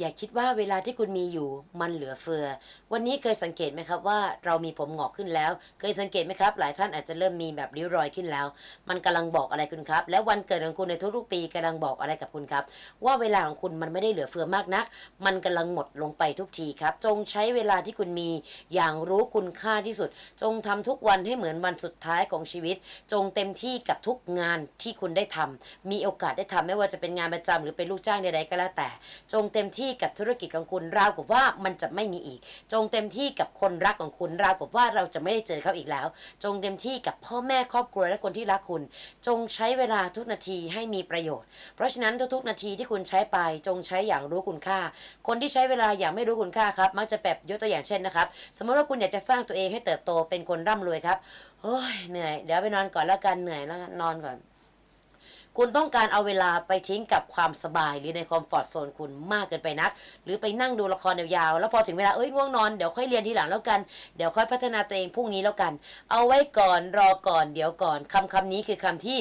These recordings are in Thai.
อย่าคิดว่าเวลาที่คุณมีอยู่มันเหลือเฟือ วันนี้เคยสังเกตไหมครับว่าเรามีผมงอกขึ้นแล้ว เคยสังเกตไหมครับ หลายท่านอาจจะเริ่มมีแบบริ้วรอยขึ้นแล้ว มันกำลังบอกอะไรคุณครับ และวันเกิดของคุณในทุกๆปีกำลังบอกอะไรกับคุณครับ ว่าเวลาของคุณมันไม่ได้เหลือเฟือมากนัก มันกำลังหมดลงไปทุกทีครับ จงใช้เวลาที่คุณมีอย่างรู้คุณค่าที่สุด จงทำทุกวันให้เหมือนวันสุดท้ายของชีวิต จงเต็มที่กับทุกงานที่คุณได้ทำมีโอกาสได้ทำไม่ว่าจะเป็นงานประจำหรือเป็นลูกจ้างใดๆก็แล้วแต่ จงเต็มที่กับธุรกิจของคุณราวกับว่ามันจะไม่มีอีก จงเต็มที่กับคนรักของคุณราวกับว่าเราจะไม่ได้เจอเขาอีกแล้ว จงเต็มที่กับพ่อแม่ครอบครัวและคนที่รักคุณ จงใช้เวลาทุกนาทีให้มีประโยชน์ เพราะฉะนั้นทุกๆนาทีที่คุณใช้ไป จงใช้อย่างรู้คุณค่า คนที่ใช้เวลาอย่างไม่รู้คุณค่าครับมักจะแบบยกตัวอย่างเช่นนะครับ สมมติว่าคุณอยากจะสร้างตัวเองให้เติบโตเป็นคนร่ำรวยครับโอ้ยเหนื่อยเดี๋ยวไปนอนก่อนแล้วกันเหนื่อยแล้วนอนก่อน คุณต้องการเอาเวลาไปทิ้งกับความสบายหรือในคอมฟอร์ทโซนคุณมากเกินไปนัก หรือไปนั่งดูละครยาวๆแล้วพอถึงเวลาเอ้ยง่วงนอนเดี๋ยวค่อยเรียนทีหลังแล้วกันเดี๋ยวค่อยพัฒนาตัวเองพรุ่งนี้แล้วกัน เอาไว้ก่อนรอก่อนเดี๋ยวก่อนคำคำนี้คือคำที่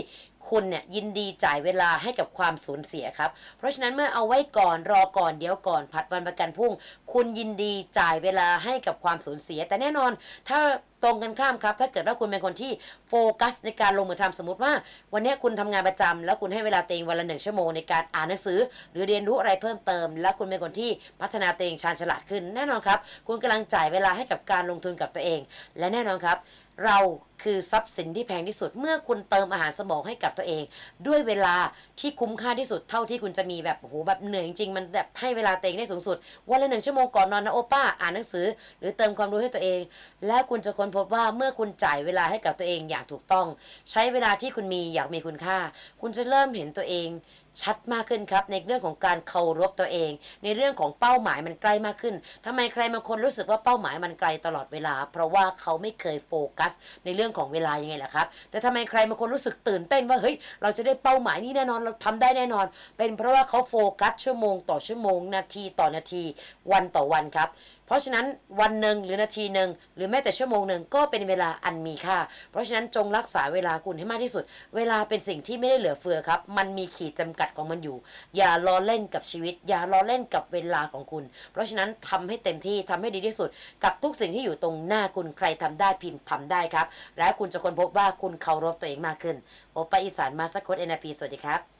คุณเนี่ยยินดีจ่ายเวลาให้กับความสูญเสียครับ เพราะฉะนั้นเมื่อเอาไว้ก่อนรอก่อนเดี๋ยวก่อนผัดวันประกันพรุ่ง คุณยินดีจ่ายเวลาให้กับความสูญเสีย แต่แน่นอนถ้า ตรงกันข้ามครับ ถ้าเกิดว่าคุณเป็นคนที่โฟกัสในการลงมือทำสมมติว่า วันนี้คุณทำงานประจำแล้วคุณให้เวลาตัวเองวันละหนึ่งชั่วโมงในการอ่านหนังสือ หรือเรียนรู้อะไรเพิ่มเติม และคุณเป็นคนที่พัฒนาตัวเองชาญฉลาดขึ้น แน่นอนครับ คุณกำลังจ่ายเวลาให้กับการลงทุนกับตัวเอง และแน่นอนครับ เรา คือทรัพย์สินที่แพงที่สุด เมื่อคุณเติมอาหารสมองให้กับตัวเอง ด้วยเวลาที่คุ้มค่าที่สุดเท่าที่คุณจะมีแบบโหแบบเหนื่อยจริงมันแบบให้เวลาตัวเองได้สูงสุด วันละหนึ่งชั่วโมงก่อนนอนนะโอป้าอ่านหนังสือ หรือเติมความรู้ให้ตัวเอง แล้วคุณจะค้นพบว่าเมื่อคุณจ่ายเวลาให้กับตัวเองอย่างถูกต้อง ใช้เวลาที่คุณมีอย่างมีคุณค่า คุณจะเริ่มเห็นตัวเองชัดมากขึ้นครับในเรื่องของการเคารพตัวเอง ในเรื่องของเป้าหมายมันใกล้มากขึ้นทำไมใครบางคนรู้สึกว่าเป้าหมายมันไกลตลอดเวลา เพราะว่าเขาไม่เคยโฟกัสในเรื่องของเวลายังไงล่ะครับ แต่ทำไมใครบางคนรู้สึกตื่นเต้นว่าเฮ้ยเราจะได้เป้าหมายนี้แน่นอนเราทำได้แน่นอน เป็นเพราะว่าเขาโฟกัสชั่วโมง ต่อชั่วโมงนาทีต่อนาทีวันต่อวันครับ เพราะฉะนั้นวันหนึ่งหรือนาทีหนึ่งหรือแม้แต่ชั่วโมงหนึ่งก็เป็นเวลาอันมีค่า เพราะฉะนั้นจงรักษาเวลาคุณให้มากที่สุด เวลาเป็นสิ่งที่ไม่ได้เหลือเฟือครับ มันมีขีดจำกัดของมันอยู่ อย่าล้อเล่นกับชีวิต อย่าล้อเล่นกับเวลาของคุณ เพราะฉะนั้นทำให้เต็มที่ทำให้ดีที่สุด กับทุกสิ่งที่อยู่ตรงหน้าคุณใครทำได้พิมพ์ทำได้ครับ และคุณจะค้นพบว่าคุณเคารพตัวเองมากขึ้นโอปาอีสานมาสคตเอ็นพีสวัสดีครับ